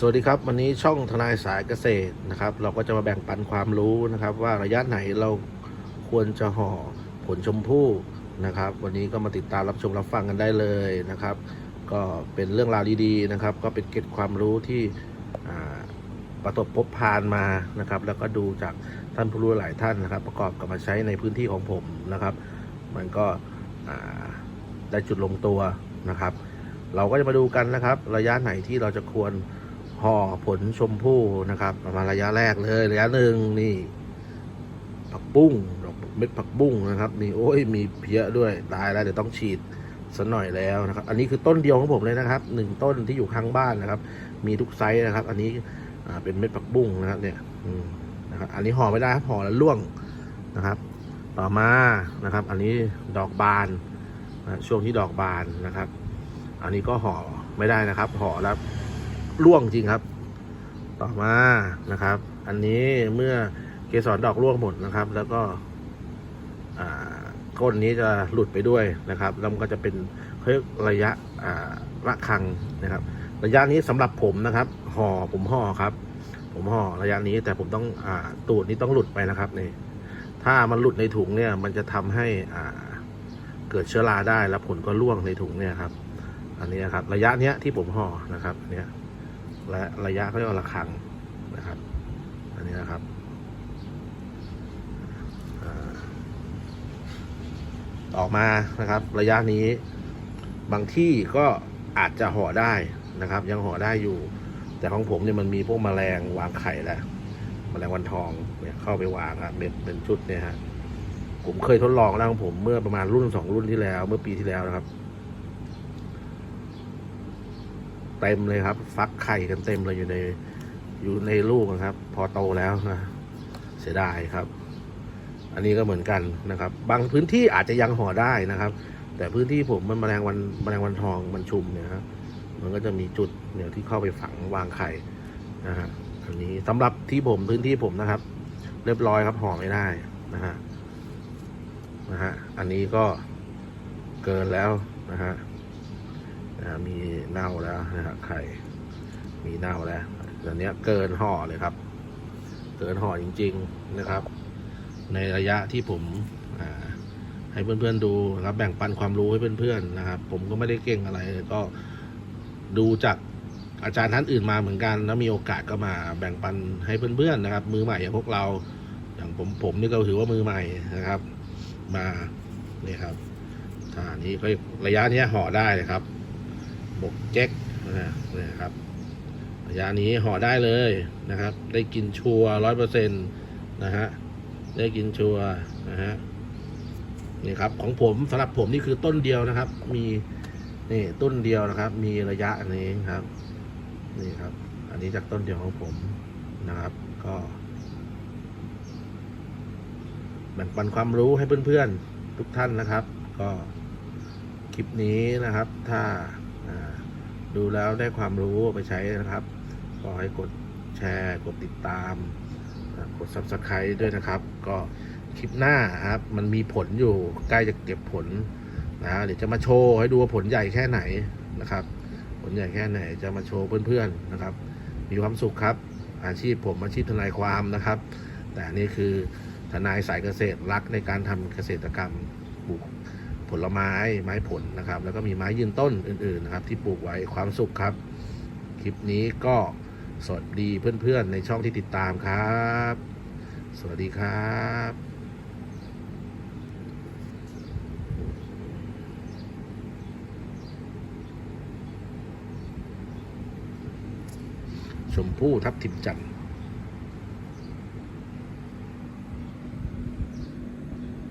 สวัสดีครับ วันนี้ช่องทนายสายเกษตรนะครับ เราก็จะมาแบ่งปันความรู้นะครับ ว่าระยะไหนเราควรจะห่อผลชมพู่นะครับ วันนี้ก็มาติดตามรับชมรับฟังกันได้เลยนะครับ ก็เป็นเรื่องราวดีๆนะครับ ก็เป็นเก็ดความรู้ที่ประสบพบผ่านมานะครับ แล้วก็ดูจากท่านผู้รู้หลายท่านนะครับ ประกอบกับมาใช้ในพื้นที่ของผมนะครับ มันก็ได้จุดลงตัวนะครับ เราก็จะมาดูกันนะครับ ระยะไหนที่เราจะควร ห่อผลชมพู่นะครับประมาณระยะแรกเลยระยะหนึ่งนี่ ผักบุ้งดอกเม็ดผักบุ้งนะครับนี่โอ้ยมีเพี้ยด้วยตายแล้วเดี๋ยวต้องฉีดสักหน่อยแล้วนะครับ อันนี้คือต้นเดียวของผมเลยนะครับหนึ่งต้นที่อยู่ข้างบ้านนะครับ มีทุกไซส์นะครับ อันนี้เป็นเม็ดผักบุ้งนะครับ เนี่ยนะครับ อันนี้ห่อไม่ได้ครับห่อแล้วร่วงนะครับ ต่อมานะครับ อันนี้ดอกบานนะช่วงที่ดอกบานนะครับ อันนี้ก็ห่อไม่ได้นะครับห่อแล้ว ร่วงจริงครับ ต่อมานะครับ อันนี้เมื่อเกสรดอกร่วงหมดนะครับ แล้วก็ก้นนี้จะหลุดไปด้วยนะครับแล้วมันก็จะเป็นเรียกระยะระคังนะครับ ระยะนี้สำหรับผมนะครับห่อผมห่อครับ ผมห่อระยะนี้แต่ผมต้องอตูดนี้ต้องหลุดไปนะครับนี่ถ้ามันหลุดในถุงเนี่ย มันจะทำให้อ่าเกิดเชื้อราได้แล้วผลก็ร่วงในถุงเนี่ยครับ อันนี้นะครับ ระยะเนี้ยที่ผมห่อนะครับนเนี้ย และระยะเขาเรียกว่าระคังนะครับ อันนี้นะครับอ่อกมานะครับ ระยะนี้บางที่ก็อาจจะห่อได้นะครับ ยังห่อได้อยู่ แต่ของผมเนี่ยมันมีพวกแมลงวางไข่แล้วแมลงวันทองเนี่ยเข้าไปวางอะเป็นเป็นชุดเนี่ยฮะผมเคยทดลองแล้วของผมเมื่อประมาณรุ่นสองรุ่นที่แล้ว เมื่อปีที่แล้วนะครับ เต็มเลยครับ ฟักไข่กันเต็มเลยอยู่ในอยู่ในลูกนะครับ พอโตแล้วนะเสียดายครับ อันนี้ก็เหมือนกันนะครับ บางพื้นที่อาจจะยังห่อได้นะครับ แต่พื้นที่ผมมันแมลงวันแมลงวันทองมันชุมเนี่ยครับมันก็จะมีจุดเนี่ยที่เข้าไปฝังวางไข่นะฮะอันนี้สำหรับที่ผมพื้นที่ผมนะครับ เรียบร้อยครับห่อไม่ได้นะฮะนะฮะอันนี้ก็เกินแล้วนะฮะ นะมีเน่าแล้วนะครับไข่ มีเน่าแล้วตอนนี้เกินห่อเลยครับ เกินห่อจริง ๆนะครับ ในระยะที่ผมให้เพื่อนๆดูนะครับ แบ่งปันความรู้ให้เพื่อนๆนะครับ ผมก็ไม่ได้เก่งอะไรก็ดูจากอาจารย์ท่านอื่นมาเหมือนกันแล้วมีโอกาสก็มาแบ่งปันให้เพื่อนๆนะครับ มือใหม่อย่างพวกเรา อย่างผมผมนี่ก็ถือว่ามือใหม่นะครับ มาเนี่ยครับท่านี้ก็ระยะนี้ห่อได้นะครับ บกแจ็คนะนะครับยะนี้ห่อได้เลยนะครับ ได้กินชัวร้อยเปอร์เซ็นต์นะฮะได้กินชัวนะฮะนี่ครับของผมสำหรับผมนี่คือต้นเดียวนะครับ มีนี่ต้นเดียวนะครับ มีระยะอันนี้ครับ นี่ครับ อันนี้จากต้นเดียวของผมนะครับ ก็ แบ่งปันความรู้ให้เพื่อนๆทุกท่านนะครับ ก็คลิปนี้นะครับ ถ้า ดูแล้วได้ความรู้ไปใช้นะครับก็ให้กดแชร์กดติดตาม กด subscribe ด้วยนะครับ ก็คลิปหน้าครับ มันมีผลอยู่ใกล้จะเก็บผลนะเดี๋ยวจะมาโชว์ให้ดูว่าผลใหญ่แค่ไหนนะครับ ผลใหญ่แค่ไหนจะมาโชว์เพื่อนๆนะครับ มีความสุขครับ อาชีพผมอาชีพทนายความนะครับ แต่นี่คือทนายสายเกษตรรักในการทำเกษตรกรรมปลูก ผลไม้ไม้ผลนะครับ แล้วก็มีไม้ยืนต้นอื่นๆนะครับ ที่ปลูกไว้ความสุขครับ คลิปนี้ก็สวัสดีเพื่อนๆในช่องที่ติดตามครับ สวัสดีครับชมพู่ทับทิมจันทร์